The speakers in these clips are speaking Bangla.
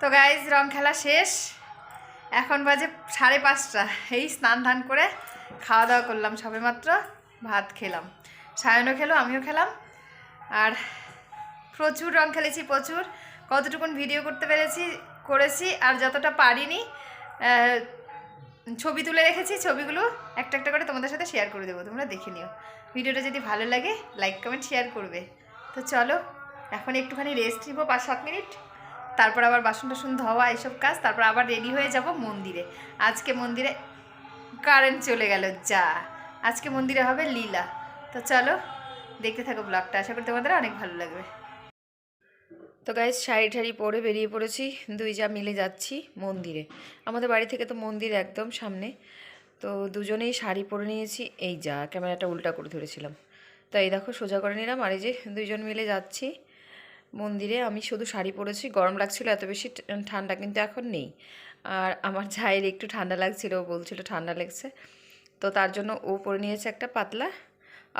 তো গাইজ রং খেলা শেষ। এখন বাজে সাড়ে পাঁচটা। এই স্নান ধান করে খাওয়া দাওয়া করলাম সবে মাত্র ভাত খেলাম। সায়নও খেলো, আমিও খেলাম। আর প্রচুর রং খেলেছি, প্রচুর। কতটুকুন ভিডিও করতে পেরেছি, করেছি, আর যতটা পারিনি ছবি তুলে রেখেছি, ছবিগুলো একটা একটা করে তোমাদের সাথে শেয়ার করে দেবো, তোমরা দেখে নিও। ভিডিওটা যদি ভালো লাগে লাইক কমেন্ট শেয়ার করবে। তো চলো, এখন একটুখানি রেস্ট নিবো পাঁচ সাত মিনিট তারপর আবার বাসন টাসন ধোয়া, এইসব কাজ, তারপর আবার রেডি হয়ে যাব মন্দিরে। আজকে মন্দিরে কারেন্ট চলে গেল, যা। আজকে মন্দিরে হবে লীলা। তো চলো, দেখতে থাকো ব্লগটা আশা করি তোমাদের অনেক ভালো লাগবে। তো গাইজ শাড়ি ঠাড়ি পরে বেরিয়ে পড়েছি। দুই যা মিলে যাচ্ছি মন্দিরে। আমাদের বাড়ি থেকে তো মন্দির একদম সামনে। তো দুজনেই শাড়ি পরে নিয়েছি। এই যা, ক্যামেরাটা উল্টা করে ধরেছিলাম। তো এই দেখো, সোজা করে নিলাম। আর এই যে দুইজন মিলে যাচ্ছি। মন্দিরে আমি শুধু শাড়ি পরেছি, গরম লাগছিল, এত বেশি ঠান্ডা কিন্তু এখন নেই। আর আমার ঝায়ের একটু ঠান্ডা লাগছিল, ও বলছিল ঠান্ডা লাগছে। তো তার জন্য ও পরে নিয়েছে একটা পাতলা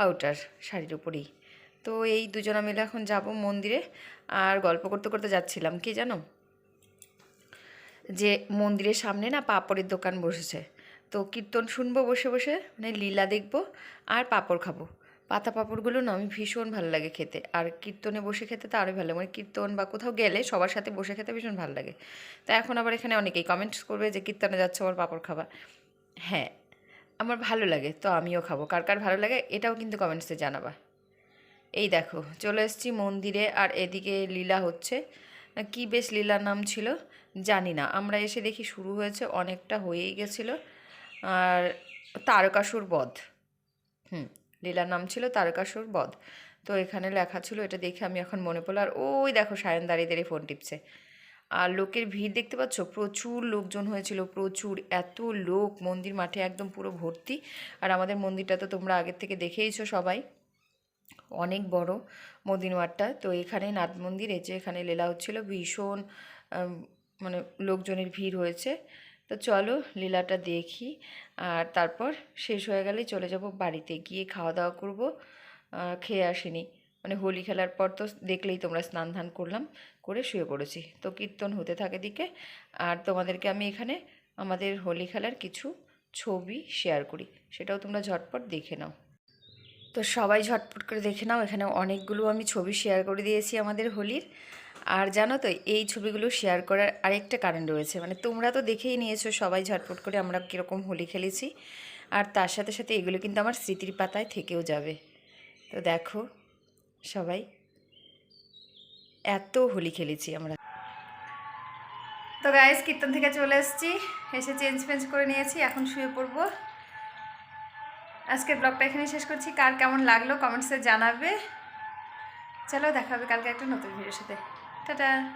আউটার শাড়ির উপরেই। তো এই দুজনা মিলে এখন যাব মন্দিরে আর গল্প করতে করতে যাচ্ছিলাম, কি জানো? যে মন্দিরের সামনে না পাপড়ের দোকান বসেছে। তো কীর্তন শুনব, বসে বসে মানে লীলা দেখব আর পাপড় খাব। পাতা পাঁপড়গুলো না আমি ভীষণ ভালো লাগে খেতে। আর কীর্তনে বসে খেতে তো আরও ভালো মানে কীর্তন বা কোথাও গেলে সবার সাথে বসে খেতে ভীষণ ভালো লাগে। তা এখন আবার এখানে অনেকেই কমেন্টস করবে যে কীর্তনে যাচ্ছে আমার পাঁপড় খাবা। হ্যাঁ আমার ভালো লাগে তো আমিও খাব। কার কার ভালো লাগে এটাও কিন্তু কমেন্টসে জানাবা। এই দেখো, চলে এসেছি মন্দিরে আর এদিকে লীলা হচ্ছে। কি বেশ লীলার নাম ছিল? জানি না। আমরা এসে দেখি শুরু হয়েছে অনেকটা হয়েই গেছিল। আর তারকাসুর বধ। হুম লীলার নাম ছিল তারকাসুর বধ। তো এখানে লেখা ছিল, এটা দেখে আমি এখন মনে পড়ল, আর ওই দেখো সায়ন দাঁড়িয়ে দাঁড়িয়ে ফোন টিপছে। আর লোকের ভিড় দেখতে পাচ্ছ? প্রচুর লোকজন হয়েছিল, প্রচুর, এত লোক, মন্দির মাঠে একদম পুরো ভর্তি। আর আমাদের মন্দিরটা তো তোমরা আগের থেকে দেখেইছো সবাই। অনেক বড় মন্দির মাঠটা। তো এখানে নাট মন্দির, এই যে এখানে লীলা হচ্ছিল ভীষণ মানে লোকজনের ভিড় হয়েছে। তো চলো লীলাটা দেখি। আর তারপর শেষ হয়ে গেলেই চলে যাব বাড়িতে। গিয়ে খাওয়া দাওয়া করব খেয়ে আসিনি। মানে হোলি খেলার পর তো দেখলেই তোমরা স্নান ধান করলাম, করে শুয়ে পড়েছি। তো কীর্তন হতে থাকে দিকে। আর তোমাদেরকে আমি এখানে আমাদের হোলি খেলার কিছু ছবি শেয়ার করি। সেটাও তোমরা ঝটপট দেখে নাও। তো সবাই ঝটপট করে দেখে নাও। এখানে অনেকগুলো আমি ছবি শেয়ার করে দিয়েছি আমাদের হোলির। আর জানো তো, এই ছবিগুলো শেয়ার করার আরেকটা কারণ রয়েছে। মানে তোমরা তো দেখেই নিয়েছো, সবাই ঝটপট করে আমরা কীরকম হোলি খেলেছি। আর তার সাথে সাথে এগুলো কিন্তু আমার স্মৃতির পাতায় থেকেও যাবে। তো দেখো, সবাই এত হোলি খেলেছি আমরা। তো গাইস কীর্তন থেকে চলে এসেছি। এসে চেঞ্জ ফেঞ্জ করে নিয়েছি, এখন শুয়ে পড়ব। আজকের ব্লগটা এখানে শেষ করছি। কার কেমন লাগল কমেন্টসে জানাবে। চলো দেখা হবে কালকে একটা নতুন ভিডিওর সাথে। Tada.